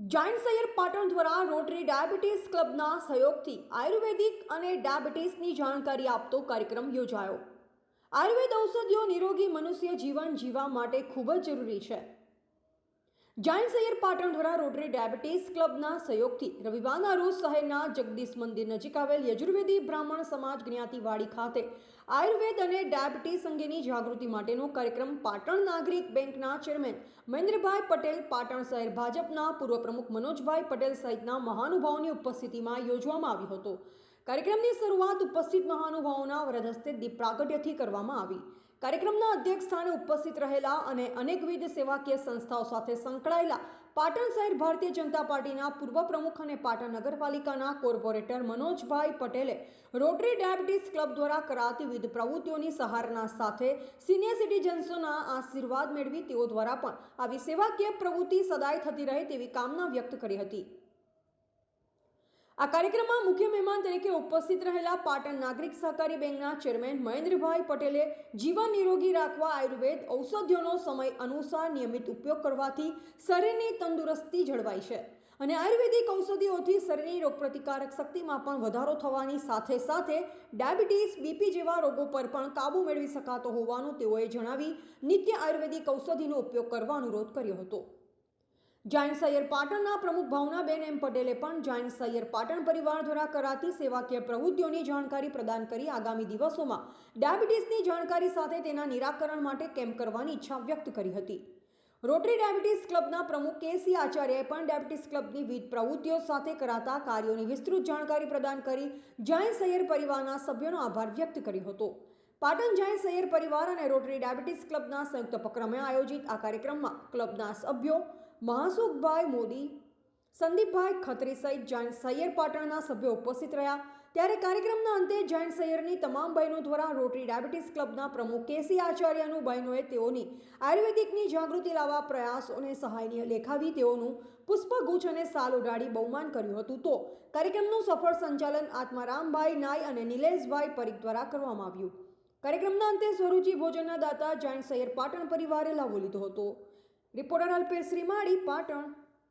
Giant સૈયર Patan દ્વારા rotary diabetes ક્લબના સહયોગથી આયુર્વેદિક અને ડાયાબિટીસની જાણકારી આપતો કાર્યક્રમ યોજાયો. આયુર્વેદ ઔષધિઓ નિરોગી મનુષ્ય જીવન જીવવા માટે ખૂબ જ જરૂરી છે. જાયન્ટ સૈયર પાટણ દ્વારા રોટરી ડાયાબિટીસ ક્લબના સહયોગથી રવિવારના રોજ શહેરના જગદીશ મંદિર નજીક આવેલ યજુર્વેદી બ્રાહ્મણ સમાજ જ્ઞાતિવાડી ખાતે આયુર્વેદ અને ડાયાબિટીસ અંગેની જાગૃતિ માટેનો કાર્યક્રમ પાટણ નાગરિક બેંકના ચેરમેન મહેન્દ્રભાઈ પટેલ, પાટણ શહેર ભાજપના પૂર્વ પ્રમુખ મનોજભાઈ પટેલ સહિતના મહાનુભાવોની ઉપસ્થિતિમાં યોજવામાં આવ્યો હતો. કાર્યક્રમની શરૂઆત ઉપસ્થિત મહાનુભાવોના વરદ હસ્તે દીપ પ્રાગટ્યથી કરવામાં આવી. કાર્યક્રમના અધ્યક્ષ સ્થાને ઉપસ્થિત રહેલા અને અનેકવિધ સેવાકીય સંસ્થાઓ સાથે સંકળાયેલા પાટણ શહેર ભારતીય જનતા પાર્ટીના પૂર્વ પ્રમુખ અને પાટણ નગરપાલિકાના કોર્પોરેટર મનોજભાઈ પટેલે રોટરી ડાયાબિટીસ ક્લબ દ્વારા કરાતી વિવિધ પ્રવૃત્તિઓની સહારના સાથે સિનિયર સિટીઝન્સોના આશીર્વાદ મેળવી તેઓ દ્વારા પણ આવી સેવાકીય પ્રવૃત્તિ સદાય થતી રહે તેવી કામના વ્યક્ત કરી હતી. આ કાર્યક્રમમાં મુખ્ય મહેમાન તરીકે ઉપસ્થિત રહેલા પાટણ નાગરિક સહકારી બેંકના ચેરમેન મહેન્દ્રભાઈ પટેલે જીવન નિરોગી રાખવા આયુર્વેદ ઔષધિઓનો સમય અનુસાર નિયમિત ઉપયોગ કરવાથી શરીરની તંદુરસ્તી જળવાય છે. અને આયુર્વેદિક ઔષધિઓથી શરીરની રોગપ્રતિકારક શક્તિમાં પણ વધારો થવાની સાથે સાથે ડાયાબિટીસ, બીપી જેવા રોગો પર પણ કાબૂ મેળવી શકાતો હોવાનું તેઓએ જણાવી નિત્ય આયુર્વેદિક ઔષધિનો ઉપયોગ કરવા અનુરોધ કર્યો હતો. જાયન્ટ સૈયર પાટણના પ્રમુખ ભાવનાબેન એમ પટેલે પણ જાયન્ટ સૈયર પાટણ પરિવાર દ્વારા કરાતી સેવાકીય પ્રવૃત્તિઓની જાણકારી પ્રદાન કરી આગામી દિવસોમાં ડાયાબિટીસની જાણકારી સાથે તેના નિરાકરણ માટે કેમ્પ કરવાની ઈચ્છા વ્યક્ત કરી હતી. રોટરી ડાયાબિટીસ ક્લબના પ્રમુખ કેસી આચાર્યએ પણ ડાયાબિટીસ ક્લબની વિવિધ પ્રવૃત્તિઓ સાથે કરાતા કાર્યોની વિસ્તૃત જાણકારી પ્રદાન કરી જાયન્ટ સૈયર પરિવારના સભ્યોનો આભાર વ્યક્ત કર્યો હતો. પાટણ જાયન્ટ સૈયર પરિવાર અને રોટરી ડાયાબિટીસ ક્લબના સંયુક્ત ઉપક્રમે આયોજિત આ કાર્યક્રમમાં ક્લબના સભ્યો મહાસુખભાઈ મોદી, સંદીપભાઈ ખત્રી સહિત જૈન સૈયર પાટણના સભ્યો ઉપસ્થિત રહ્યા. ત્યારે કાર્યક્રમના અંતે જૈન સૈયરની તમામ બહેનો દ્વારા રોટરી ડાયાબિટીસ ક્લબના પ્રમુખ કેસી આચાર્યનું બહેનોએ તેઓની આયુર્વેદિકની જાગૃતિ લાવવા પ્રયાસોને સહાયની લેખાવી તેઓનું પુષ્પગુચ્છ અને સાલ ઉડાડી બહુમાન કર્યું હતું. તો કાર્યક્રમનું સફળ સંચાલન આત્મારામભાઈ નાય અને નિલેશભાઈ પરીખ દ્વારા કરવામાં આવ્યું. કાર્યક્રમના અંતે સ્વરૂચિ ભોજનના દાતા જાણ સૈયર પાટણ પરિવારે લાવો લીધો હતો. રિપોર્ટર અલ્પેશ શ્રીમાળી, પાટણ.